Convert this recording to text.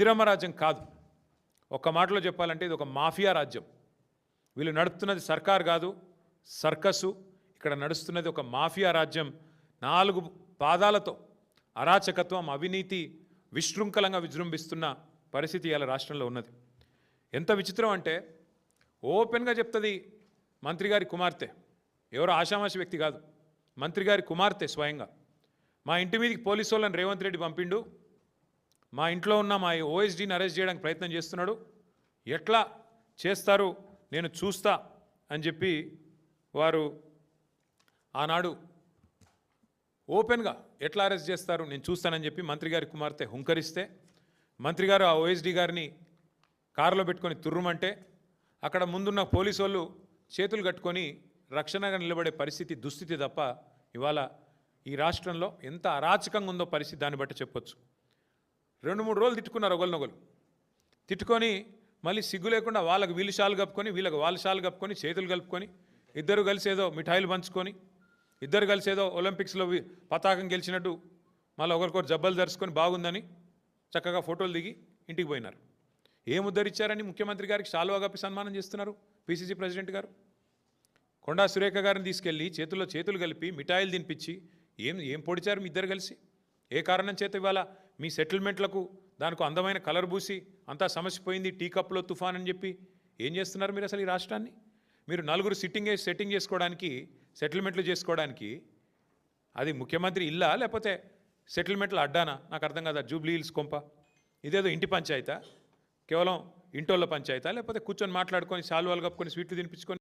ఇందిరమ్మ రాజ్యం కాదు. ఒక్క మాటలో చెప్పాలంటే ఇది ఒక మాఫియా రాజ్యం. వీళ్ళు నడుపుతున్నది సర్కార్ కాదు సర్కసు. ఇక్కడ నడుస్తున్నది ఒక మాఫియా రాజ్యం. నాలుగు పాదాలతో అరాచకత్వం అవినీతి విశృంఖలంగా విజృంభిస్తున్న పరిస్థితి ఇలా రాష్ట్రంలో ఉన్నది. ఎంత విచిత్రం అంటే ఓపెన్గా చెప్తుంది మంత్రి గారి కుమార్తె. ఎవరో ఆషామాషి వ్యక్తి కాదు మంత్రి గారి కుమార్తె స్వయంగా. మా ఇంటి మీదకి పోలీసు వాళ్ళని రేవంత్ రెడ్డి పంపిండు. మా ఇంట్లో ఉన్న మా ఓఎస్డీని అరెస్ట్ చేయడానికి ప్రయత్నం చేస్తున్నాడు. ఎట్లా చేస్తారు నేను చూస్తా అని చెప్పి వారు ఆనాడు ఓపెన్గా ఎట్లా అరెస్ట్ చేస్తారు నేను చూస్తానని చెప్పి మంత్రి గారి కుమార్తె హుంకరిస్తే మంత్రి గారు ఆ ఓఎస్డీ గారిని కారులో పెట్టుకొని తుర్రుమంటే అక్కడ ముందున్న పోలీసు వాళ్ళు చేతులు కట్టుకొని రక్షణగా నిలబడే పరిస్థితి దుస్థితి తప్ప ఇవాళ ఈ రాష్ట్రంలో ఎంత అరాచకంగా ఉందో పరిస్థితి దాన్ని బట్టి చెప్పొచ్చు. రెండు మూడు రోజులు తిట్టుకున్నారు ఒకరినొకరు తిట్టుకొని మళ్ళీ సిగ్గు లేకుండా వాళ్ళకి వీళ్ళు షాలు కప్పుకొని వీళ్ళకి వాళ్ళ షాలు కప్పుకొని చేతులు కలుపుకొని ఇద్దరు కలిసి ఏదో మిఠాయిలు పంచుకొని ఇద్దరు కలిసి ఏదో ఒలింపిక్స్లో పతాకం గెలిచినట్టు మళ్ళీ ఒకరికొకరు జబ్బలు ధరుచుకొని బాగుందని చక్కగా ఫోటోలు దిగి ఇంటికి పోయినారు. ఏం ఉద్ధరించారని ముఖ్యమంత్రి గారికి షాలువా కప్పి సన్మానం చేస్తున్నారు పిసిసి ప్రెసిడెంట్ గారు? కొండా సురేఖ గారిని తీసుకెళ్ళి చేతుల్లో చేతులు కలిపి మిఠాయిలు తినిపించి ఏం ఏం పొడిచారు మీ ఇద్దరు కలిసి? ఏ కారణం చేత ఇవాళ మీ సెటిల్మెంట్లకు దానికి అందమైన కలర్ పూసి అంతా సమస్య పోయింది టీ కప్లో తుఫాన్ అని చెప్పి? ఏం చేస్తున్నారు మీరు అసలు ఈ రాష్ట్రాన్ని? మీరు నలుగురు సిట్టింగ్ వేసి సెట్టింగ్ చేసుకోవడానికి సెటిల్మెంట్లు చేసుకోవడానికి అది ముఖ్యమంత్రి ఇల్లా లేకపోతే సెటిల్మెంట్లు అడ్డానా? నాకు అర్థం కాదా జూబ్లీ హిల్స్ కొంప. ఇదేదో ఇంటి పంచాయతా? కేవలం ఇంటోళ్ళ పంచాయతా? లేకపోతే కూర్చొని మాట్లాడుకొని సాల్వాలు కప్పుకొని స్వీట్లు తినిపించుకొని